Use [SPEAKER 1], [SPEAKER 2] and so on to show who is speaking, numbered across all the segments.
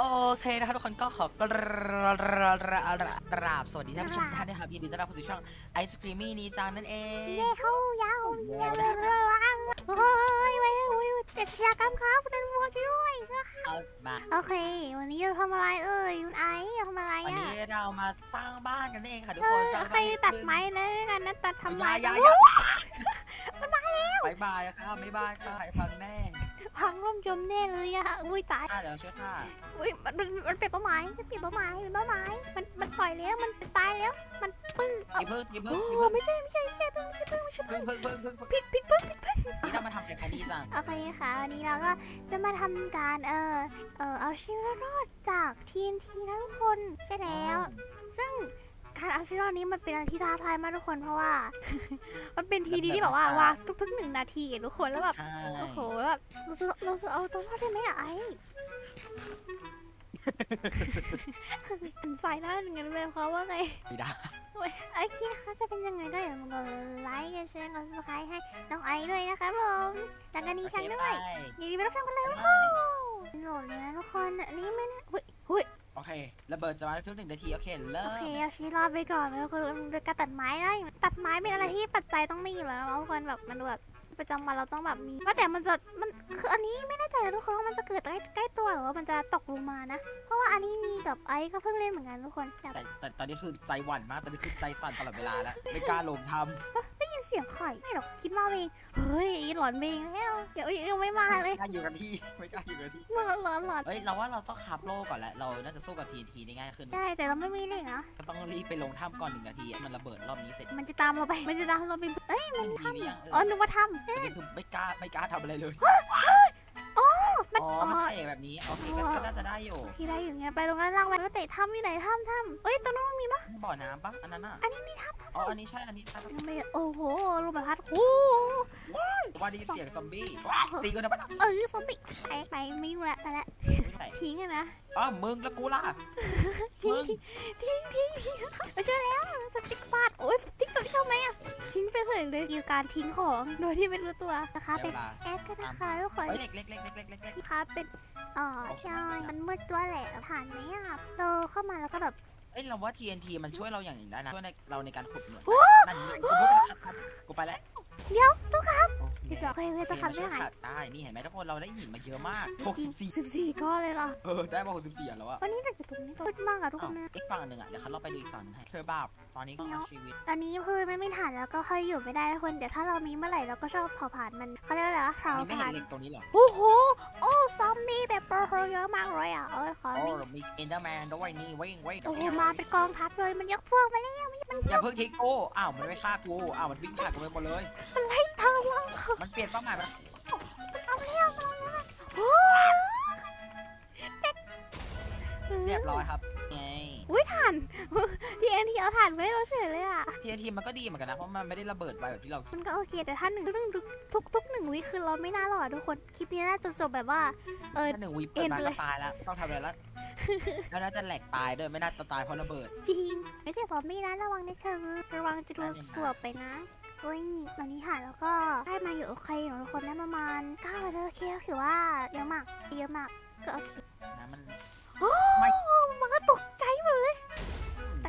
[SPEAKER 1] โอเคนะครับทุกคนก็ขอกราบสวัสดีท่านผู้ชมทุกท่านนะครับยินดีต้อนรับเข้าสู่ช่องไอศครีมี่นีจังนั่นเอง
[SPEAKER 2] เย้เข้ายาว
[SPEAKER 1] โอ้
[SPEAKER 2] เย้
[SPEAKER 1] โห
[SPEAKER 2] เรื่องเฮ้ยเว้ยเว้ยเจ็ดชากรรมครับเป็นวัวช่วยด้วย
[SPEAKER 1] เอามา
[SPEAKER 2] โอเค วันนี้เราทำอะไรเอ่ยคุณไอซ์ทำอะไร
[SPEAKER 1] วัน
[SPEAKER 2] อะ
[SPEAKER 1] นี้เรามาสร้างบ้านกันนั่นเองค่ะทุก
[SPEAKER 2] เอ
[SPEAKER 1] คน
[SPEAKER 2] อ
[SPEAKER 1] สร้าง
[SPEAKER 2] โอเค
[SPEAKER 1] บ้าน
[SPEAKER 2] ตัดไม้เลยกันนะตัดทำไม
[SPEAKER 1] ยาย
[SPEAKER 2] กั
[SPEAKER 1] ยานยมันมาแล้วบายบายครับบ๊ายบายค่ะไอ้พังแม่ง
[SPEAKER 2] พังร่มจมแน่เลยอะอุ้ยตาย
[SPEAKER 1] อะเดี๋ยวเราช่วยค่ะ
[SPEAKER 2] อุ้ยมันมันมันเป็นเป้าหมายมันเป็นเป้าหมายเป็นเป้าหมายมันมันปล่อยแล้วมันตายแล้ว มันปึ้ง
[SPEAKER 1] อย่าเพิ่งอย่า
[SPEAKER 2] โอ้
[SPEAKER 1] เพิ่งอย่าเพิ่ง
[SPEAKER 2] ไม่ใช่ไม่ใช่ไม่ใช่เพิ่งไม่ใช่เพิ่งไม่ใช่
[SPEAKER 1] เพิ่
[SPEAKER 2] เพิ่
[SPEAKER 1] ง
[SPEAKER 2] ง
[SPEAKER 1] เพิ่งเพิ่งเพิ่ง
[SPEAKER 2] ผิดผิดเพิ่งผิดเพิ่ง
[SPEAKER 1] นี่เรามาทำเป็นคดีจัง
[SPEAKER 2] โอเคค่ะวันนี้เราก็จะมาทำการเออเออเอาชีวิตรอดจาก TNT นะทุกคนใช่แล้ว ซึ่ง การเอาชีวิตรอดนี้มันเป็นอะไรที่ท้าทายมากทุกคนเพราะว่า มันเป็นทีดีที่แบบว่าวางทุกๆหนึ่งนาทีอะทุกคนแล้วแบบ
[SPEAKER 1] ใช่
[SPEAKER 2] โอ้โหแบบเราจะเราจะเอาตัวรอดได้ไหมอะไอ้อันใส่หน้าหนึ่งกันเลยเพราะว่าไง
[SPEAKER 1] ไม่ได้
[SPEAKER 2] โอ้ยโอเคนะคะจะเป็นยังไงก็อย่าลืมกดไลค์กดแชร์กด subscribe ให้น้องไอซ์ด้วยนะคะผมแล้วก็นี่ฉันด้วยยินดีไปรับฟังกันเลยว้าวโหลดเลยนะทุกคนอันนี้ไม่นะเฮ้ย เฮ้ย
[SPEAKER 1] โอเคระเบิดจะมาทุกหนึ่งนาทีโอเคเริ่
[SPEAKER 2] โอ
[SPEAKER 1] ม
[SPEAKER 2] เคเอาชีวิตรอดไปก่อนเลยคนโดยการตัดไม้ได้ตัดไม้เป็นอะไรที่ปัจจัยต้องมีอยู่แล้วทุกคนแบบมันแบบประจำวันเราต้องแบบมีว่าแต่มันจะมันคืออันนี้ไม่แน่ใจนะทุกคนว่ามันจะเกิดใกล้ใกล้ตัวหรือว่ามันจะตกลงมานะ เพราะว่าอันนี้มีกับไอซ์ก็เพิ่งเล่นเหมือนกันทุกคนแบบ
[SPEAKER 1] แต่แต่ตอนนี้คือใจหวั่นมากตอนนี้คือใจสั่นตลอดเวลาแล้วไม่กล้าลงท
[SPEAKER 2] ได้ยินเสียงไข่ไม่หรอกคิดว่าเองเฮ้ยหลอนเองแล้วเดี๋ยวยังไม่มาำเลย
[SPEAKER 1] ไม่กล้าอยู่กันที่ไม่กล้าอยู่กันที่
[SPEAKER 2] หลอนหลอนหลอน
[SPEAKER 1] เฮ้ยเราว่าเราต้องคับโลก่อนแหละเราน่าจะสู้กับทีทีได้ง่ายขึ้น
[SPEAKER 2] ได้แต่เราไม่มีเหล็กนะ
[SPEAKER 1] ก็ต้องรีบไปลงถ้ำก่อนหนึ่งนาทีให้มันระเบิดรอบนี้เสร็จ
[SPEAKER 2] มันจะตามเราไปมันจะตามเราไปเอ้ยมัน
[SPEAKER 1] ทีนี้ยัง
[SPEAKER 2] เออนึกว่าทำ
[SPEAKER 1] ตอนนี้คือไม่กล้าไม่กล้าทำอะไรเลย
[SPEAKER 2] มัน
[SPEAKER 1] อ๋อ
[SPEAKER 2] อ๋
[SPEAKER 1] มัน
[SPEAKER 2] อ
[SPEAKER 1] เตะแบบนี้โอเคก็ก็น่าจะได้อยู่
[SPEAKER 2] พี่ได้อยู่เงี้ยไปตรงนั้นล่างไปแล้วเตะถ้ำอยู่ไหนถ้ำถ้ำเอ้ยตรงนั้นมันมีปะ
[SPEAKER 1] บ่อน้ำปะอันนั้นอะ
[SPEAKER 2] อันนี้นี่ถ้
[SPEAKER 1] อ๋อ อันนี้ใช่ อันนี้ใช่ำ
[SPEAKER 2] ไม่โอ้โหลมแบบพัดโอ้
[SPEAKER 1] ว่าได้ยินเสียงซอมบี้ตีกันนะปะ
[SPEAKER 2] เออซอมบี้ไปไปไม่ยุ่งละไปละ
[SPEAKER 1] ไม่ใส่
[SPEAKER 2] ทิ้งอะนะ
[SPEAKER 1] อ๋อมึงแล้วกูล่ะ
[SPEAKER 2] ทิ้
[SPEAKER 1] มึ
[SPEAKER 2] ง
[SPEAKER 1] ง
[SPEAKER 2] ทิ้งทิ้งทิ้งไปช่วยแล้วสติ๊กฟาดโอ้ยสติ๊กสติ๊กทำไมอะทิ้งไปเฉยเลยคือการทิ้งของโดยที่ไม่รู้ตัวนะคะ
[SPEAKER 1] เดี๋
[SPEAKER 2] เป็
[SPEAKER 1] ย
[SPEAKER 2] น
[SPEAKER 1] วลา
[SPEAKER 2] แอดกันนะคะทุกคน
[SPEAKER 1] เฮ้ยเล็กเล็กเล็กเล็กเล็กเล็กเล็ก
[SPEAKER 2] ค่ะเป็นอ๋อใช่มันมืดด้วยแหละผ่านไหมอะเราเข้ามาแล้วก็แบบ
[SPEAKER 1] เอ้ยเราว่า TNT มันช่วยเราอย่างหนึ่งได้นะช่วยในเราในการขุดเหมือง
[SPEAKER 2] โอ้
[SPEAKER 1] นั่นไงกูพูดไปแล้วกูไปแล้ว
[SPEAKER 2] เดี๋ยวทุกคน
[SPEAKER 1] โอ เค
[SPEAKER 2] ติดต่อใครเลยจะ
[SPEAKER 1] โอ
[SPEAKER 2] ขับ
[SPEAKER 1] เค
[SPEAKER 2] ได้
[SPEAKER 1] มันช่วย
[SPEAKER 2] ไหน
[SPEAKER 1] ขัดได้นี่เห็นไหมทุกคนเราได้หินมาเยอะมาก 64
[SPEAKER 2] สิบสี่ก้อนเลยเหรอ
[SPEAKER 1] เออ ได้มา64อะแล้วอะ
[SPEAKER 2] วันนี้เราอยู่ตรงนี้มืดมากอะทุกค
[SPEAKER 1] อ้าวน
[SPEAKER 2] นะ
[SPEAKER 1] อีกฝั่งหนึ่งอะเดี๋ยวเขาเราไปดูอีกฝั่งหนึงให้เธอบาปตอนนี้ก็เอาชีวิต
[SPEAKER 2] ตอนนี้คือไม่มีฐานแล้วก็ค่อยอยู่ไม่ได้ทุกคนเดี๋ยวถ้าเรามีเมื่อไหร่เราก็ชอบเผาผ่านมันเขาเรียกว่าอะไรวะเผา
[SPEAKER 1] นี่ไม่เห็
[SPEAKER 2] ผ่านน
[SPEAKER 1] เหล็กตรงนี้เหรอ
[SPEAKER 2] โอ้โหโอ้ซอมบี้แบบโปรโหเยอะมากเลยอะเออขอ
[SPEAKER 1] โอ้
[SPEAKER 2] วิ่ง
[SPEAKER 1] เรามีเอ็นเดอร์แมนด้วยนี่เว้งเว้ง
[SPEAKER 2] โอ้โหมาเป็นกองทัพเลยมันยกพวกมาแล้วมัน
[SPEAKER 1] อย่าเพิ่งทิ้งกูอ้าวมันไม่ฆ่ากูอ้าวมันวิ่งผ่านกูไปหมดเลย
[SPEAKER 2] มันไล่ทางเรา
[SPEAKER 1] มันเปลี่ยนเป้าหมายมัน
[SPEAKER 2] เอาแล้วโอ้
[SPEAKER 1] เรียบร้อยครับไง
[SPEAKER 2] อุ้ยถ่านทีเอ็นทีเอาถ่านไว้ให้เราเฉยเลยอะ
[SPEAKER 1] TNT มันก็ดีเหมือนกันนะ เพราะมันไม่ได้ระเบิดไปแบบที่เราคิด
[SPEAKER 2] มันก็โอเคแต่ถ้าหนึ่งทุกทุกทุกหนึ่งวิคือเราไม่น่ารอดทุกคนคลิปนี้น่าจะจบแบบว่าเออ
[SPEAKER 1] ถ้าหนึ่งวีเปิดมา
[SPEAKER 2] เอ็นไปเล
[SPEAKER 1] ก็
[SPEAKER 2] ย
[SPEAKER 1] ตายแล้ว ต้องทำอะไรแล้ว แล้วน่าจะแหลกตายด้วยไม่น่าจะตายเพราะระเบิด
[SPEAKER 2] จริง ไม่ใช่ซอมบี้นะระวังนะเธอระวังจะโดนสวบไปนะ โอ้ยตอนนี้ถ่านแล้วก็ได้มาอยู่โอเคอยู่ทุกคนได้ประมาณเก้าเลยโอเคก็ถือว่าเยอะมากเยอะมากก็โอเค
[SPEAKER 1] นะมัน
[SPEAKER 2] โอ้มันก็ตกใจหมดเลย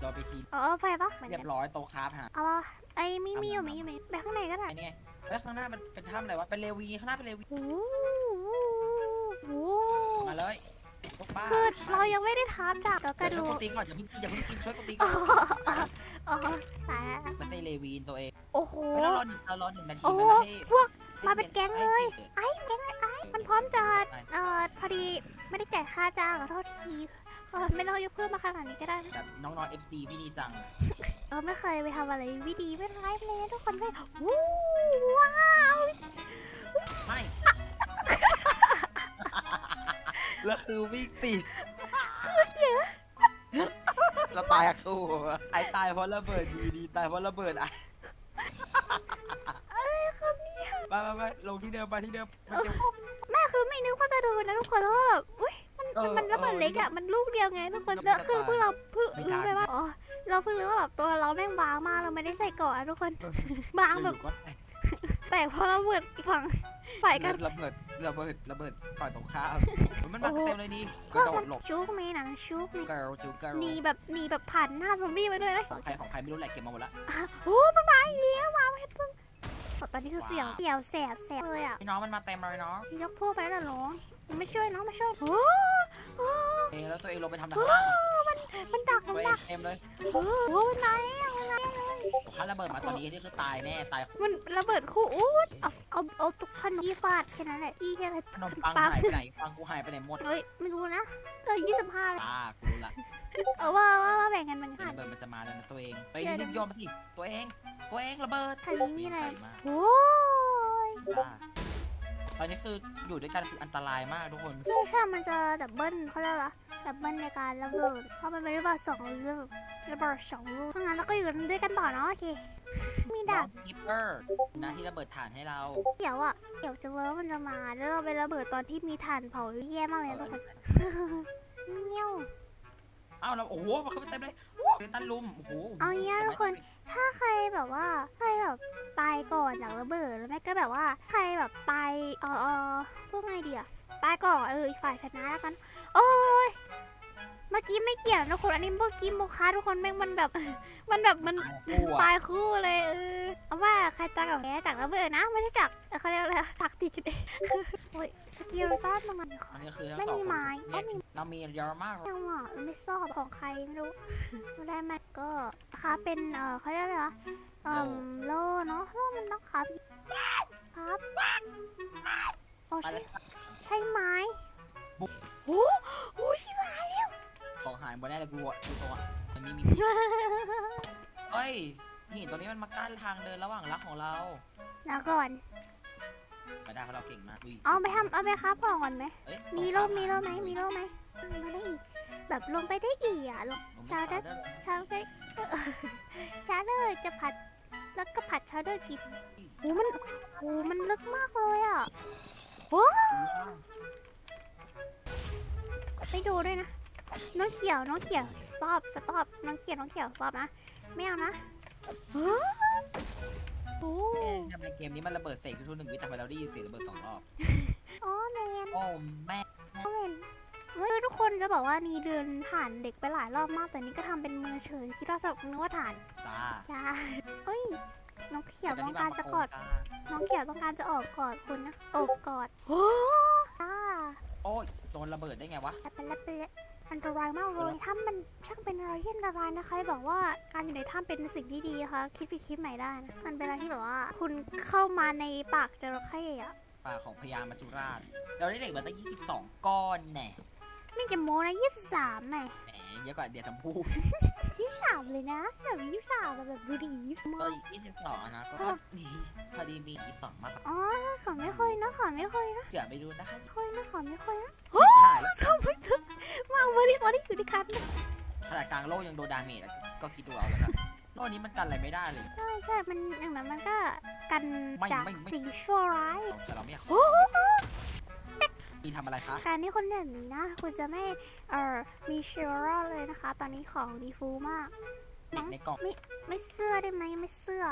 [SPEAKER 1] โดนไปที
[SPEAKER 2] เออไฟปะเหมือน
[SPEAKER 1] เรีย
[SPEAKER 2] กัน
[SPEAKER 1] บร้อยโตคราฟฮะ
[SPEAKER 2] เอาปะไอ้มีมีอยู่มีอยู่มีไปข้างในก็ได้
[SPEAKER 1] ไอ้นี่ไงเอ้ยข้างหน้ามันเป็นถ้ำอะไรวะเป็นเลวีข้างหน้าเป็นเลวี
[SPEAKER 2] โอ้โห
[SPEAKER 1] มาเลยลูกบ้า
[SPEAKER 2] คือเรายังไม่ได้ทานดับแล้วก็
[SPEAKER 1] เดี๋ยวช่วย
[SPEAKER 2] ดู
[SPEAKER 1] กูตีก่อนอย่าเพิ่งอย่าเพิ่งกินช่วยกูตีก่อน
[SPEAKER 2] อ๋อตายแล้ว
[SPEAKER 1] ไม่ใช่เลวีนตัวเอง
[SPEAKER 2] โอ้โห
[SPEAKER 1] ไม่ต้องรอหนึ่งเรารอหนึ่งนาที
[SPEAKER 2] โอ้โห
[SPEAKER 1] มันให้
[SPEAKER 2] พวก มาเป็นแก๊งเลย
[SPEAKER 1] ให้
[SPEAKER 2] ไอ้แกงไอ้ไอ้มันพร้อมจะ เอ่อ พอดีไม่ได้จ่ายค่าจ้างขอโทษทีเออไม่ต้องยกเพิ่มมาขนาดนี้ก็ได้นะ
[SPEAKER 1] แบบน้องๆ FC พี่ดีจัง
[SPEAKER 2] เออไม่เคยไปทำอะไรไม่ดีไม่ร้ายเลยทุกคนเลยวู้ว้าว
[SPEAKER 1] ไม่ แล้วคือวิ่งติด เราตายอะคู่ไอตายเพราะระเบิดดีดีตายเพราะระเบิดไอ
[SPEAKER 2] อะไรครับเนี่ย
[SPEAKER 1] ไปไปไปลงที่เดิมไปที่เดิมมันเก็บ
[SPEAKER 2] แม่คือไม่นึกว่าจะโดนนะทุกคนเพราะว่าแบบอุ้ยมัน
[SPEAKER 1] เออ
[SPEAKER 2] มันระเบิดเล็กอะมันลูกเดียวไงทุกคนแล้วคือพวกเราเพิ่ง
[SPEAKER 1] ไม่
[SPEAKER 2] รู้
[SPEAKER 1] ทัน
[SPEAKER 2] ไปว่าอ๋อเราเพิ่งรู้ว่าแบบตัวเราแม่งบางมากเราไม่ได้ใส่เกราะอะทุกคนบางแบบ
[SPEAKER 1] อยู่ๆก็แตก
[SPEAKER 2] แต่พอระเบิดอีกฝั่งฝ่ายกัน
[SPEAKER 1] ระเบิด ระเบิดระเบิดฝ่ายตรงข้ามมันมากันเต็มเลยนี่ก
[SPEAKER 2] พ
[SPEAKER 1] ระ
[SPEAKER 2] วก
[SPEAKER 1] โด
[SPEAKER 2] มั
[SPEAKER 1] ด
[SPEAKER 2] น
[SPEAKER 1] หลบ
[SPEAKER 2] จุกมีนะจุกมี
[SPEAKER 1] เกิร์ลจูเกิร์ล
[SPEAKER 2] หนีแบบหนีแบบผ่านหน้าซอมบี้ไปด้วยนะ
[SPEAKER 1] ของใครของใครไม่รู้แหละเก็บมาหมดละ
[SPEAKER 2] อะโอ้มันมาอีกแล้วมาเพชรพึ่งตอนนี้คือเสียวเสียวแสบแสบเลยอะ
[SPEAKER 1] พี่น้องมันมาเต็มเลยน้อง
[SPEAKER 2] ยกพวกไปแล้วเหรอมันไม่ช่วยน้องไม่ช่วยโอ้โอ้
[SPEAKER 1] เองแล้วตัวเองลงไปทำทางล่าง
[SPEAKER 2] มันมันดัก
[SPEAKER 1] ตั
[SPEAKER 2] มั
[SPEAKER 1] วนเอง
[SPEAKER 2] ดัก
[SPEAKER 1] เต็มเลย
[SPEAKER 2] โอ้โหมันไหนอะมันไหนเลย
[SPEAKER 1] ถ้าระเบิดมาตอนนี้นี่คือตายแน่ตาย
[SPEAKER 2] มันระเบิดคู่อู้เอาเอาเอาตุกขนมยี่ฟาดแค่นั้นแหละยี่แค่อะไร
[SPEAKER 1] ขนมปังหายไปไหนปังกูหายไปไหนหมด
[SPEAKER 2] เฮ้ยไม่รู้นะเออยี่สิบห้าเลย
[SPEAKER 1] ตากูรู้ละ
[SPEAKER 2] เออว่าว่าว่าแบ่งกันแบ่งกัน
[SPEAKER 1] ระเบิดมันจะมาแล้วนะตัวเองไปรีบโยนมาสิตัวเองตัวเองระเบิด
[SPEAKER 2] ทางนี้มีอะไร
[SPEAKER 1] ใหญ่มาก
[SPEAKER 2] โอ้ย
[SPEAKER 1] จ้าตอนนี้คืออยู่ด้วยกันคืออันตรายมากทุกคน
[SPEAKER 2] ใช่ใช่มันจะดับเบิลเขาเรียกว่า ดับเบิลในการระเบิดเพราะมันเป็นระเบิดสองลูกระเบิดสองลูกเพราะงั้นเราก็อยู่ด้วยกันต่อเนาะโอเค มีดาบ
[SPEAKER 1] ฮิปเปอร์นะที่ระเบิดฐานให้เรา
[SPEAKER 2] เดี๋ยวอะเดี๋ยวจะเวิร์กมันจะมาแล้วเราไประเบิดตอนที่มีถ่านเผาแย่มากเลยทุกคนเงี้ยว
[SPEAKER 1] เอ้าเราโอ้โหมันเข้าไปเต็มเลยเรตันลุมโอ้โห
[SPEAKER 2] เอางี้นะทุกคนถ้าใครแบบว่าใครแบบตายก่อนจากระเบิดแล้วแม่ก็แบบว่าใครแบบตายเออเออพวกไงดีอะตายก่อนเอออีกฝ่ายชนะแล้วกัน โอ้ย เมื่อกี้ไม่เกี่ยวนะทุกคนอันนี้เมื่อกี้โมคะทุกคนแม่งมันแบบ มันแบบมัน
[SPEAKER 1] กลัว
[SPEAKER 2] ตายคู่เลยเออเอาว่าใครตายกับแกจากระเบิดนะไม่ใช่จากเอ่อเขาเรียกอะไรอะตักตีกันเองโอ้ยสกิลต้านมัน
[SPEAKER 1] อันนี้คือทั้ง
[SPEAKER 2] ไม่
[SPEAKER 1] สอง
[SPEAKER 2] มี
[SPEAKER 1] คน
[SPEAKER 2] ไม้
[SPEAKER 1] เนี่
[SPEAKER 2] ก็
[SPEAKER 1] ย
[SPEAKER 2] มี
[SPEAKER 1] เรามีเยอะมาก
[SPEAKER 2] ยังอะไม่ชอบของใครไม่รู้ไม่ได้มันก็ค้าเป็นเออเขาเรียกอะไรวะเอ่อโล่เนาะโล่มันต้องค้าครับโอ้
[SPEAKER 1] ไป
[SPEAKER 2] ใช่
[SPEAKER 1] แล้ว
[SPEAKER 2] ใช่ไหมโอ้
[SPEAKER 1] หายหมดแน่เลยกูอะกูโซอะมันมีมีเฮ้ยหินตัวนี้มันมากั้นทางเดินระหว่างรักของเรา
[SPEAKER 2] แล้วก่อน
[SPEAKER 1] ไปได้เพราะเราเก่งมากอุ้ย
[SPEAKER 2] เอาไปทำเอาไปค้าก่อนไหม
[SPEAKER 1] เอ้ย
[SPEAKER 2] มีโล่มีโล่ไหมมีโล่ไหมลงไปได้อีก แบบลงไปได้อีกอะลง
[SPEAKER 1] ผมไม่
[SPEAKER 2] ชาวได้
[SPEAKER 1] ได้เลย
[SPEAKER 2] ชาวได้เออชาวเดอร์จะผัด แล้วก็ผัดชาวเดอร์กินโอ้มันโอ้มันลึกมากเลยอะ ไปดูด้วยนะ น้องเขียว น้องเขียว stop stop น้องเขียว น้องเขียว stop นะ ไม่เอานะฮะโอ้
[SPEAKER 1] เอ๊ะทำไมเกมนี้มันระเบิดเสกทุกๆหนึ่งวิแต่ทำไมเราได้ยินเสียงระเบิดสองรอบ
[SPEAKER 2] อ๋อแมน
[SPEAKER 1] โอ้แม่
[SPEAKER 2] แมนเฮ้ยทุกคนจะบอกว่านี่เดินผ่านเด็กไปหลายรอบมาก แต่นี่ก็ทำเป็นมือเฉยคิดว่าสนุกนึกว่าฐาน
[SPEAKER 1] จ้า
[SPEAKER 2] จ้าเอ้ย น้องเขียว
[SPEAKER 1] แต่
[SPEAKER 2] ต้อ
[SPEAKER 1] นี่
[SPEAKER 2] งการจะกอด
[SPEAKER 1] จ้า
[SPEAKER 2] น้องเขียวต้องการจะออกกอดคุณนะโอบกอดโอ้จ้า
[SPEAKER 1] โอ้ยโดนระเบิดได้ไงวะ
[SPEAKER 2] แต่เป็นและเป็นและ อันตรายมากเลยถ้ำมันช่างเป็นอะไรที่อันตรายนะคะบอกว่าการอยู่ในถ้ำเป็นสิ่งที่ดีนะคะคิดไปคิดใหม่ได้นะมันเป็นอะไรที่แบบว่า คุณเข้ามาในปากจระเข้อะ
[SPEAKER 1] ป่าของพญามัจจุราช เราได้เหล็กมาตั้ง22 ก้อนแน่
[SPEAKER 2] ไม่จะโม้นะยี่สิบสามแหม
[SPEAKER 1] แหมเยอะกว่าเดียวทำพูด
[SPEAKER 2] ยี่สิบสามเลยนะแบบยี่สิบสามแบบดูดียี่สิบ
[SPEAKER 1] ก็22อะนะก็ดีพอดีมี22มากกว่า
[SPEAKER 2] อ๋อขอไม่เคยนะขอไม่เคยนะ
[SPEAKER 1] เดี๋ยวไปดูนะคะ
[SPEAKER 2] ไม่เคยนะขอไม่เคยนะ
[SPEAKER 1] ชิบ หายแล้ว
[SPEAKER 2] ทำไมถึงวางบริตอนที่อยู่ในคัน
[SPEAKER 1] ขนาดกลางโลกยังโดนดาเมจอะก็คิดดูเอาแล้วกันโลกนี้มันกันอะไรไม่ได้เลย
[SPEAKER 2] ใช่ใช่มันอย่างนั้นมันก็กัน
[SPEAKER 1] ไม่
[SPEAKER 2] จาก
[SPEAKER 1] ไม่ไม่
[SPEAKER 2] สิ่งชั่วร้าย
[SPEAKER 1] แต่เราไม่อยาก
[SPEAKER 2] โอ้โห
[SPEAKER 1] มีทำอะไรคะ
[SPEAKER 2] การที่คนแบบนี้นะ คุณจะไม่เอ่อมีเชื้อโรคเลยนะคะ ตอนนี้ของดีฟูมาก
[SPEAKER 1] เด็กในกล่อง
[SPEAKER 2] ไม่เสื้อได้ไหมไม่เสื้อ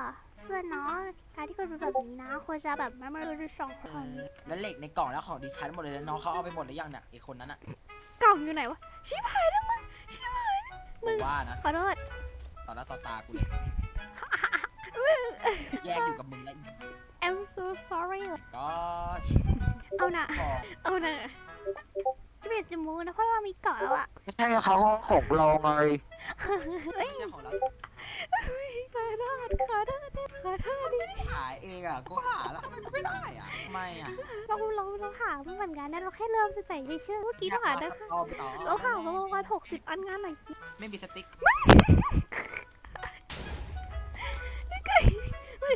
[SPEAKER 2] เสื้อเนาะการที่คุณเป็นแบบนี้นะควรจะแบบไม่มาดูสองคน
[SPEAKER 1] แล้วเหล็กในกล่องแล้วของดิฉันหมดเลยแล้วน้องเขาเอาไปหมดหรือยังเนี่ยไอคนนั้นอะ
[SPEAKER 2] กล่องอยู่ไหนวะชิบหายแล้วมึงชิบหายมึง
[SPEAKER 1] ว่านะ
[SPEAKER 2] ขอโทษ
[SPEAKER 1] ต่อหน้าต่อตากูเลยแยกอยู่กับมึงแล้วอี
[SPEAKER 2] I'm so sorry
[SPEAKER 1] ก็
[SPEAKER 2] เอานะ
[SPEAKER 1] ขอ
[SPEAKER 2] เอานะจะเปลี่ยนจมูกนะเพราะเรามีเกาะแล้วอะ
[SPEAKER 3] ไม่ใช่เขาของเราไง
[SPEAKER 1] ไม่ใช่ของเรา
[SPEAKER 2] ขอโทษขอโทษข อโทษดิ
[SPEAKER 1] หาเองอะกูหาแล้วทำไมกูไม่ได้อะทำไมอะ
[SPEAKER 2] เราเราเราหาไม่เหมือนกันนะเราแค่เริ่มจะใส่เชื่อเมื่อกี้เราหาได้
[SPEAKER 1] ต่อต่อ
[SPEAKER 2] เราหามาประมาณหกสิบอันงานหน่อย
[SPEAKER 1] ไม่มีสติ๊ก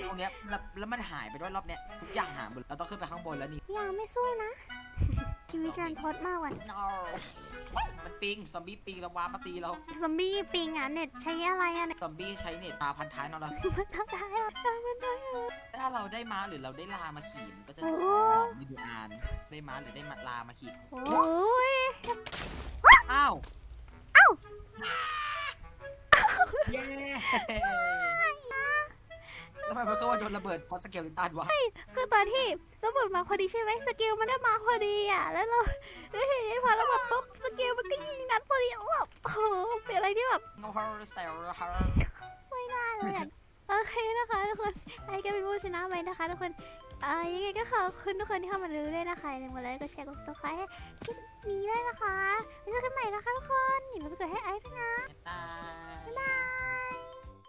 [SPEAKER 1] ตรงเนี้ยแล้วแล้วมันหายไปด้วยรอบเนี้ยทุกอย่างหายหมดเราต้องขึ้นไปข้างบนแล้วนี่
[SPEAKER 2] ยังไม่สู้นะชีวิตรันทดมากวัน
[SPEAKER 1] no มันปิงซอมบี้ปิงแล้ววาร์ปมาตีเรา
[SPEAKER 2] ซอมบี้ปิงอะเน็ตใช้อะไรอะเน็ต
[SPEAKER 1] ซอมบี้ใช้เน็ตตาพันท้ายเราแล้ว
[SPEAKER 2] มันทำได้อะมันได้อะ
[SPEAKER 1] ถ้าเราได้ม้าหรือเราได้ลามาขี่มันก็จะ
[SPEAKER 2] โอ้
[SPEAKER 1] มีดูอ่านได้ม้าหรือได้มาลามาขี่
[SPEAKER 2] โอ้ย
[SPEAKER 1] อ้าว
[SPEAKER 2] อ้าว
[SPEAKER 1] เย้ทำ ไมมันก็ว่าโดนระเบิดเพราะสเกลลิตันวะ
[SPEAKER 2] คือตอนที่ระเบิดมาพอดีใช่ไหมสกิลมันได้มาพอดีอะ แล้วเราแล้วทีนี้พอระเบิดปุ๊บสกิลมันก็ยิงนัดพอดีแล้วแบบโอ้โหเป็นอะไรที่แบบ
[SPEAKER 1] งงฮาร์เซลฮาร์
[SPEAKER 2] ไม่ได้เลยอะโอเคนะคะทุกคนไอ้ก็เป็นผู้ชนะไปนะคะทุกคนเอ่อยังไงก็ขอบคุณทุกคนที่เข้ามาดูด้วยนะคะอย่าลืมกดไลค์กดแชร์กด subscribe ให้คลิปนี้ด้วยนะคะไว้เจอกันใหม่นะคะทุกคนอย่าลืมไปกดให้ไอซ์ด้วยนะ
[SPEAKER 1] ตาย
[SPEAKER 2] บ๊ายบาย